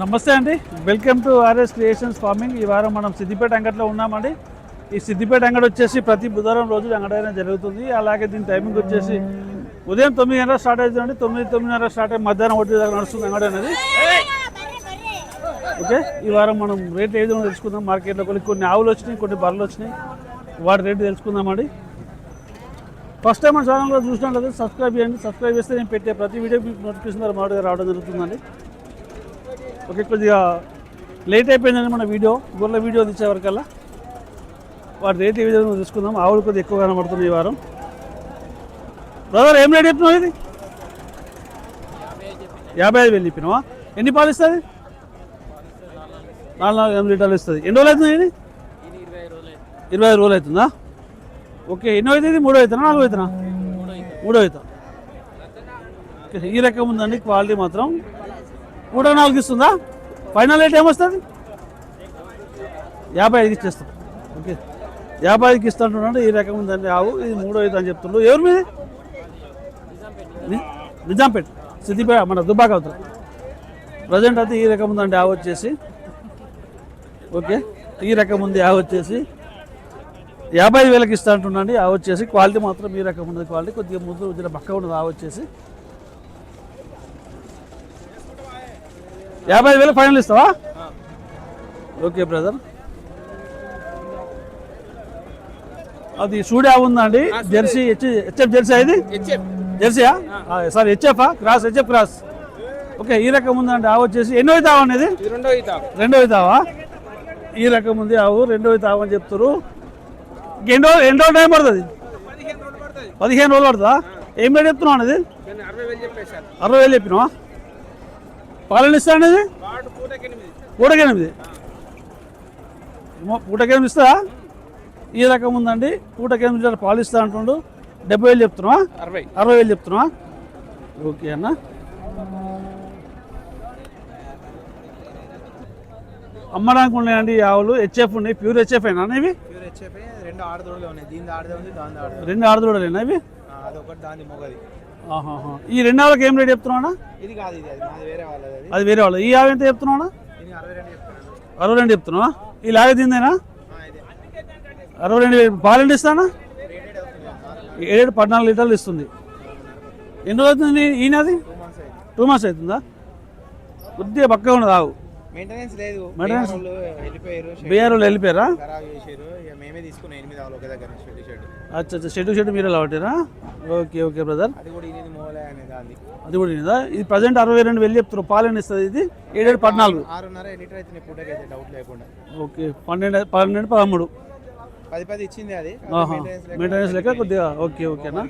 నమస్తే అండి. Welcome to RS creations farming ఈ వారం మనం సిద్దిపేట అంగట్లో ఉన్నామండి. ఈ సిద్దిపేట అంగడి వచ్చేసి ప్రతి బుధవారం రోజు అంగడైనా జరుగుతుంది. అలాగే దీని టైమింగ్ వచ్చేసి ఉదయం తొమ్మిది గంటల స్టార్ట్ అవుతుందండి. తొమ్మిది తొమ్మిదిన్నర స్టార్ట్ అయ్యి మధ్యాహ్నం ఒకటి దాకా నడుస్తుంది అంగడి అనేది. ఓకే ఈ వారం మనం రేట్లు ఏదో తెలుసుకుందాం. మార్కెట్లో కొన్ని కొన్ని ఆవులు వచ్చినాయి కొన్ని బర్రెలు వచ్చినాయి. వాటి రేటు తెలుసుకుందామండి. ఫస్ట్ టైం మన ఛానల్లో చూసినట్లయితే సబ్స్క్రైబ్ చేయండి. సబ్స్క్రైబ్ చేస్తే నేను పెట్టే ప్రతి వీడియో మీకు నోటిఫికేషన్ ద్వారా మామూలుగా రావడం జరుగుతుందండి. ఓకే కొద్దిగా లేట్ అయిపోయిందండి మన వీడియో గొర్రెల వీడియో తీసే వరకల్లా. వాటి రేట్ ఏ విధంగా తీసుకుందాం ఆవులు కొద్దిగా ఎక్కువ కనబడుతుంది ఈ వారం. బ్రదర్ ఏం రేట్ చెప్పినావు ఇది? యాభై ఐదు వేలు చెప్పినావా? ఎన్ని పాలు ఇస్తుంది? నాలుగు నాలుగు ఎనిమిది లీటర్లు ఇస్తుంది. ఎన్ని రోజులు అవుతుంది ఇది? ఇరవై ఐదు రోజులు అవుతుందా? ఓకే ఎన్నో అవుతుంది మూడో అవుతున్నా నాలుగో అవుతున్నా మూడో అవుతా ఓకే, ఈ రకం ఉందండి క్వాలిటీ మాత్రం. మూడో నాలుగు ఇస్తుందా? ఫైనల్ రేట్ ఏమొస్తుంది? యాభై ఐదుకి ఇచ్చేస్తాం. ఓకే యాభై ఐదుకి ఇస్తుంటున్నాడు ఈ రకం ఉందండి ఆవు. ఇది మూడో ఐదు అని చెప్తుండ్రు ఎవరు మీది? నిజాంపేట. సిద్దిపేట మన దుబ్బాక అవుతుంది ప్రజెంట్ అయితే ఈ రకం ఉందండి ఆవు వచ్చేసి. ఓకే ఈ రకం ఉంది ఆవు వచ్చేసి. యాభై ఐదు ఇస్తా అంటున్నాండి. ఆవు వచ్చేసి. క్వాలిటీ మాత్రం ఈ రకం ఉన్నది. క్వాలిటీ కొద్దిగా ముందు వచ్చిన పక్క ఉన్నది ఆవు వచ్చేసి. యాభై ఐదు వేలు ఫైనల్ ఇస్తావా? Okay brother. అది సూడి ఉందండి. జెర్సీ హెచ్ హెచ్ఎఫ్ జెర్సీ ఇది జెర్సీయా? Sorry HF cross HF cross. Okay ఈ రకం ఉందండి ఆవు వచ్చేసి. ఎన్నో అవుతావా అనేది ఇది? రెండో అవుతావా ఈ రకం ఉంది ఆవు రెండో అవుతావు అని చెప్తారు ఎన్నో ఎన్నో టైం పడుతుంది? పదిహేను రోజులు పడుతుంది. ఏం రేట్ చెప్తున్నావు అనేది అరవై వేలు చెప్పినావా? పాలన ఇస్తా అనేది? వాడు పూటకి ఎనిమిది పూటకి ఎనిమిది. ఏమో పూటకి ఎనిమిది ఇస్తా ఈ రకం ఉందండి. పూటకి ఎనిమిది లీటర్ పాలు ఇస్తా అంటుండు. డెబ్బై వేలు చెప్తున్నావా? అరవై. అరవై వేలు చెప్తున్నావా? ఓకే అన్న. అమ్మడానికి ఉన్నాయండి ఆవులు. హెచ్ఎఫ్ ఉన్నాయి. ప్యూర్ హెచ్ఎఫ్ అయినా ఇవి? రెండు ఆడదోడులు ఉన్నాయి. దీని ఆడదే ఉంది దాని ఆడదే రెండు ఆడదూడలేనా ఇవి? అదొకటి దాని మొగది. ఈ రెండు ఆవులకి ఏం రేట్ చెప్తున్నావునా ఇది కాదు ఇది వేరే వాళ్ళది అది. వేరే వాళ్ళు ఈ ఆవు ఎంత చెప్తున్నావునా దీనికి అరవై రెండు చెప్తున్నావా? ఈ లాగే తిందేనా అరవై రెండు పాలు ఇస్తానా ఏడు పద్నాలుగు లీటర్లు ఇస్తుంది. ఎన్ని రోజులు అవుతుంది? ఈయనది టూ మంత్స్ అయింది టూ మంత్స్ అవుతుందా? కొద్దిగా పక్కగా ఉన్నది ఆవు మెయింటెనెన్స్ లేదు. వాళ్ళు వెళ్ళిపోయారు బీఆర్ వాళ్ళు వెళ్ళిపోయారా? ఖరాబ్ చేసారు ఇక మేమే తీసుకున్నాం ఎనిమిది ఆవులు ఒకే దగ్గర షెడ్ షెడ్ అచ్చా అచ్చా. షెడ్ షెడ్ మీరే లావటేనా ఓకే ఓకే బ్రదర్ అది కూడా ఇది మోలే అనే దాన్ని. అది కూడా ఇదా ఇది ప్రజెంట్ అరవై రెండు వేలు చెప్తారు పాలన ఇస్తుంది ఇది. ఏడేడు పద్నాలుగు. ఆరున్నర లీటర్ అయితే పూటకి అయితే డౌట్ లేకుండా. ఓకే పన్నెండు పన్నెండు పదమూడు. పది పది ఇచ్చింది అది. మెయింటెనెన్స్ లెక్క కొద్దిగా ఓకే ఓకేనా?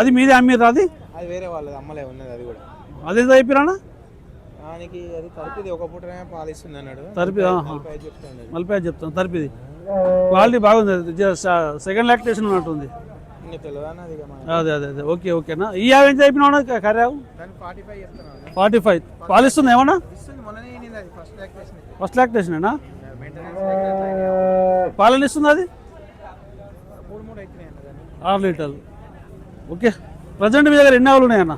అది మీదే అమ్మిరా అది? అది వేరే వాళ్ళది అమ్మలే ఉన్నది అది కూడా. అదేంత అయిపోయినా దానికి అది తరిపిది ఒక పూట పాలిస్తుంది అన్నాడు. ఐదు చెప్తాను తరిపిది క్వాలిటీ బాగుంది సెకండ్ లాక్టేషన్ ఉన్నట్టుంది. అదే అదే అదే ఓకే ఓకేనా ఈ ఆవు? ఎంత అయిపోయినా కర్యావు ఫార్టీ ఫైవ్ పాలిస్తుంది ఏమన్నా? ఫస్ట్ లాక్టేషన్ పాలన ఇస్తుంది అది? ఆరు లీటర్లు. ఓకే. ప్రజెంట్ మీ దగ్గర ఎన్ని ఆవులు ఉన్నాయన్న?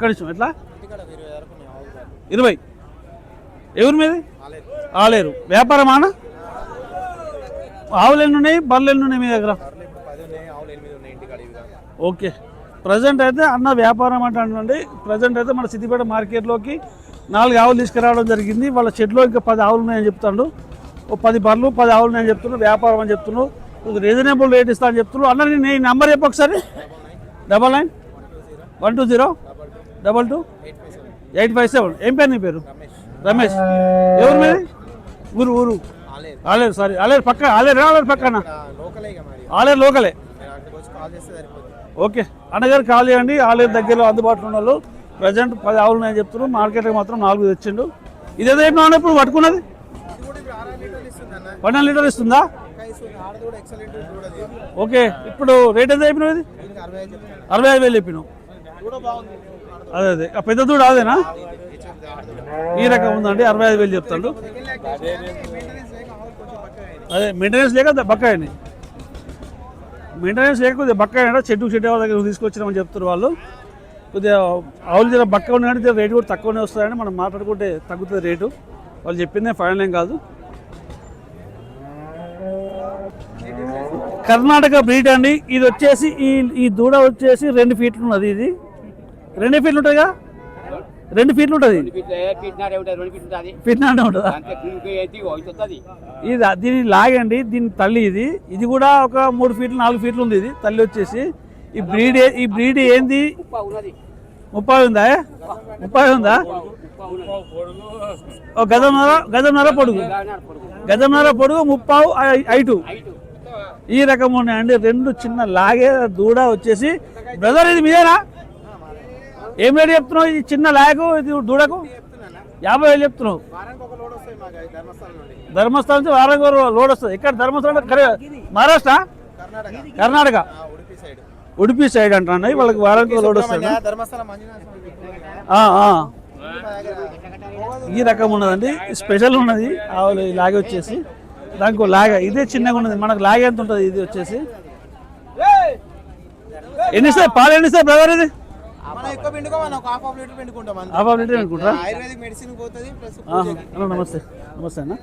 అక్కడి నుంచి ఎట్లా? ఇరవై. ఎవరి మీది? ఆలేరు. వ్యాపారమాన ఆవులు ఎన్ని ఉన్నాయి? బర్రెలు ఎన్ని ఉన్నాయి మీ దగ్గర? ఓకే. ప్రజెంట్ అయితే అన్న వ్యాపారం అంటే అండి ప్రజెంట్ అయితే మన సిద్దిపేట మార్కెట్లోకి నాలుగు ఆవులు తీసుకురావడం జరిగింది. వాళ్ళ షెడ్లో ఇంకా పది ఆవులు ఉన్నాయని చెప్తాడు. ఓ పది బర్రెలు పది ఆవులు ఉన్నాయని చెప్తున్నాడు వ్యాపారం అని చెప్తున్నాడు రీజనబుల్ రేట్ ఇస్తా అని చెప్తున్నాడు అన్న నేను ఈ నెంబర్ చెప్పు ఒకసారి. Double nine one two zero double two? Eight five seven. ఏం పేరు నీ పేరు? రమేష్. ఎవరు మీది? ఊరు ఊరు. ఆలేరు. సారీ ఆలేరు పక్క ఆలేరు ఆలేరు పక్కన. ఆలేరు లోకలే. ఓకే. అన్నగారు కాల్ చేయండి. ఆలేరు దగ్గరలో అందుబాటులో ఉన్న వాళ్ళు ప్రజెంట్ పది ఆవులు ఉన్నాయని చెప్తున్నారు. మార్కెట్కి మాత్రం నాలుగు తెచ్చిండు. ఇదేదో ఇప్పుడు పట్టుకున్నది? ఇది ఇప్పుడు ఆరు లీటర్లు ఇస్తుంది అన్న. పన్నెండు లీటర్ ఇస్తుందా ఓకే. ఇప్పుడు రేట్ ఎంత చెప్పినావు ఇది? అరవై ఐదు వేలు చెప్పినావు. అదే అదే. ఆ పెద్ద దూడ అదేనా? ఈ రకం ఉందండి అరవై ఐదు వేలు చెప్తాడు. మెయింటెనెన్స్ లేక అదే మెయింటెనెన్స్ లేక బక్కాయని మెయింటెనెన్స్ లేకపోతే బక్కాయ చెట్టు చెట్టు దగ్గర తీసుకొచ్చినామని చెప్తారు వాళ్ళు. కొద్దిగా ఆవులు జర బక్క ఉన్నాయంటే రేటు కూడా తక్కువనే వస్తాయని మనం మాట్లాడుకుంటే తగ్గుతుంది రేటు. వాళ్ళు చెప్పిందే ఫైనల్ ఏం కాదు. కర్ణాటక బ్రీడ్ అండి. ఇది వచ్చేసి ఈ ఈ దూడ వచ్చేసి రెండు ఫీట్లు ఉన్నది ఇది. రెండు ఫీట్లు ఉంటుందిగా రెండు ఫీట్లు ఉంటుంది? పీటినారే ఉంటుంది. ఇది దీని లాగండి దీని తల్లి ఇది. ఇది కూడా ఒక మూడు ఫీట్లు నాలుగు ఫీట్లు ఉంది ఇది తల్లి వచ్చేసి. ఈ బ్రీడ్ ఈ బ్రీడ్ ఏంది? ముప్పై ఉందా ముప్పై ఉందా? ఓ గజంన్నర గజంన్నర పొడుగు. గజంన్నర పొడుగు ముప్పావు ఐటు. ఈ రకం ఉన్నాయండి. రెండు చిన్న లాగే దూడ వచ్చేసి. బ్రదర్ ఇది మీదేనా? ఏం రేటు చెప్తున్నావు? ఇది చిన్న లాగు ఇది దూడకు? యాభై వేలు చెప్తున్నావు. ధర్మస్థలం నుంచి వారం లోడ్ వస్తుంది. ఇక్కడ ధర్మస్థలం మహారాష్ట్ర? కర్ణాటక. ఉడిపి సైడ్ ఉడిపి అంటున్నాయి వాళ్ళకి వారానికి లోడ్ వస్తుంది. ఈ రకం ఉన్నదండి. స్పెషల్ ఉన్నది. ఆవులు ఈ లాగే వచ్చేసి. దానికి లాగ. ఇదే చిన్నగా ఉన్నది. మనకు లాగే ఎంత ఉంటుంది? ఇది వచ్చేసి. ఎన్ని సార్ పాలు ఎన్ని సార్ బ్రదర్ ఇది? హాఫ్ లీటర్ పిండుకుంటాం అంతే. హాఫ్ లీటర్ అనుకుంటారా ఆయుర్వేదిక్ మెడిసిన్ పోతుంది ప్లస్ ఆహా. హలో నమస్తే. నమస్తే అన్న.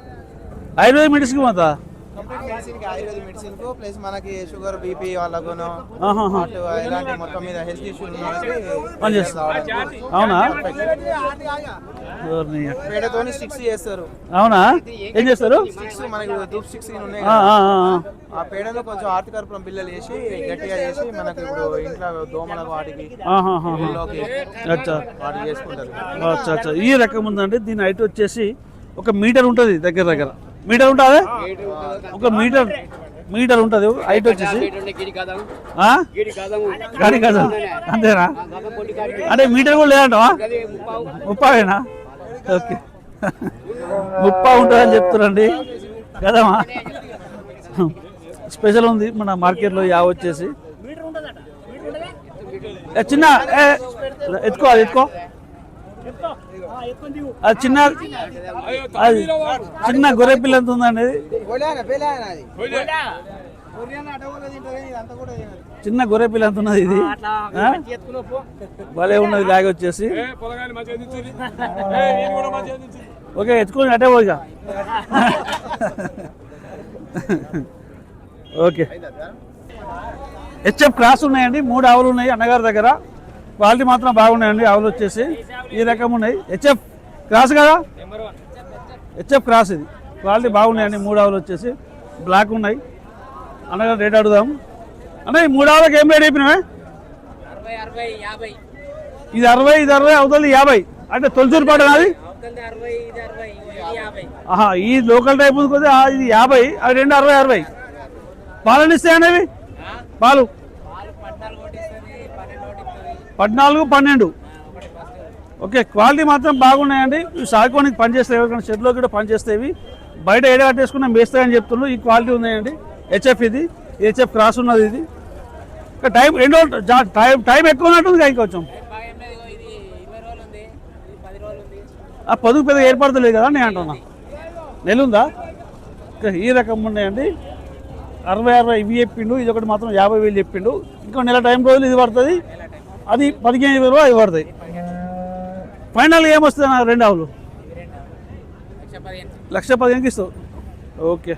ఆయుర్వేద మెడిసిన్ మాతా కంప్లీట్ మెడిసిన్కి ఆయుర్వేదిక్ మెడిసిన్కు ప్లస్ మనకి షుగర్ బీపీ వాళ్ళకును ఇలాంటి మొత్తం మీద హెల్త్ చేస్తా. అవునా? పేడతోని స్టిక్స్ చేస్తారు. అవునా? ఏం చేస్తారు? స్టిక్స్ మనకి ధూప్ స్టిక్స్ ఉన్నాయి ఆ, పేడను కొంచెం ఆర్తికర్పురం బిల్లలు వేసి గట్టిగా చేసి మనకి ఇప్పుడు ఇంట్లో దోమలకు వాటికి వాటికి చేసుకుంటారు. అచ్చా అచ్చా. ఈ రకం ఉందండి. దీని హైట్ వచ్చేసి ఒక మీటర్ ఉంటుంది దగ్గర దగ్గర. మీటర్ ఉంటుందా? ఒక మీటర్ మీటర్ ఉంటుంది. హైట్ వచ్చేసి. గిడి కదా. అంతేనా? అంటే మీటర్ కూడా లేదంటవా? ముప్పావేనా? ఓకే ముప్పా ఉంటుందని చెప్తున్నారండి కదమ్మా స్పెషల్ ఉంది మన మార్కెట్లో యా వచ్చేసి చిన్న ఏ, ఎత్తుకో అది ఎత్తుకో అది చిన్న అది చిన్న గొర్రె పిల్ల ఎంత ఉందండి చిన్న గొర్రె పిల్ల ఎంత ఉన్నది ఇది? భలే ఉన్నది లాగ్ వచ్చేసి. ఓకే ఎత్తుకొని అటే పోయిగా ఓకే. హెచ్ఎఫ్ క్రాస్ ఉన్నాయండి మూడు ఆవులు ఉన్నాయి అన్నగారి దగ్గర. క్వాలిటీ మాత్రం బాగున్నాయండి ఆవులు వచ్చేసి. ఈ రకం ఉన్నాయి. హెచ్ఎఫ్ క్రాస్ కదా? హెచ్ఎఫ్ క్రాస్ ఇది. క్వాలిటీ బాగున్నాయండి మూడు ఆవులు వచ్చేసి. బ్లాక్ ఉన్నాయి. అన్నగారు రేట్ అడుగుదాం. అన్న ఈ మూడు ఆవులకు ఏం రేట్ అయిపోయినావే ఇది అరవై ఇది అరవై అవుతుంది యాభై. అంటే తొలిచూరు పాట నాది? ఆహా ఈ లోకల్ టైప్ ఆ, ఇది యాభై అవి రెండు అరవై అరవై. పాలన ఇస్తాయనేవి పాలు. పాలు పద్నాలుగు పన్నెండు ఓకే క్వాలిటీ మాత్రం బాగున్నాయండి. ఇవి సాగుకోనికి పనిచేస్తాయి ఎవరికైనా షెడ్లో కూడా పనిచేస్తాయి బయట ఏడ కట్టేసుకున్నా మేస్తాయని చెప్తున్నారు. ఈ క్వాలిటీ ఉన్నాయండి హెచ్ఎఫ్ ఇది హెచ్ఎఫ్ క్రాస్ ఉన్నది ఇది. టైం జా- టైం టైం ఎక్కువ ఉన్నట్టుంది ఇంకా కొంచెం. బాగా ఏం లేదు ఇగో ఇది ఇరవై రోజులు ఉంది. ఇది పది రోజులు ఉంది. ఆ పొదుగు పెద్ద ఏర్పడతలేదు కదా నేను అంటున్నా. నెలుందా ఈ రకం ఉన్నాయండి. అరవై అరవై ఇవి చెప్పిండు ఇది ఒకటి మాత్రం యాభై వేలు చెప్పిండు. ఇంకో నెల టైం రోజులు ఇది పడుతుంది. అది పదిహేను వేలు అవి పడతాయి ఫైనల్ ఏమొస్తుంది రెండు ఆవులు. లక్ష పదిహేను. లక్ష పదిహేనుకి ఇస్తావు. ఓకే.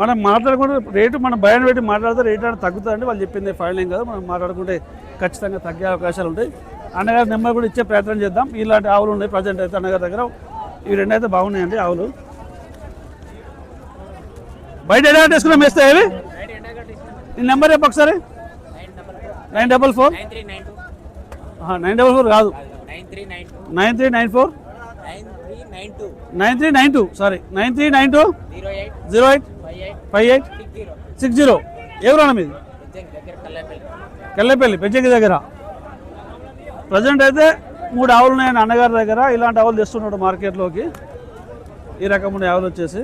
మనం మాట్లాడుకుంటే రేటు మనం భయాన్ని పెట్టి మాట్లాడితే రేటు అంటే తగ్గుతుందండి. వాళ్ళు చెప్పింది ఫైనల్ ఏం కాదు. మనం మాట్లాడుకుంటే ఖచ్చితంగా తగ్గే అవకాశాలు ఉంటాయి. అన్నగారి నెంబర్ కూడా ఇచ్చే ప్రయత్నం చేద్దాం. ఇలాంటి ఆవులు ఉన్నాయి ప్రజెంట్ అయితే అన్నగారి దగ్గర. ఈ రెండు అయితే బాగున్నాయండి ఆవులు. బయట ఎలా తీసుకున్నాం వేస్తే ఏవి రైట్ ఎండా కట్టి ఇస్తాను ఈ నెంబర్ చెప్పు ఒకసారి. Nine double four? Nine double four కాదు. Nine three nine four? Nine three nine two. Nine three nine two. Sorry nine three nine two? Zero eight. Zero eight? Five eight six zero. Six zero ఎవరన్నా మీది? ఉజ్జయిన్ దగ్గర పెంచకి దగ్గర. Present అయితే మూడు ఆవులు ఉన్నాయని అన్నగారి దగ్గర. ఇలాంటి ఆవులు తెస్తున్నాడు మార్కెట్లోకి. ఈ రకమైన ఆవులు వచ్చేసి.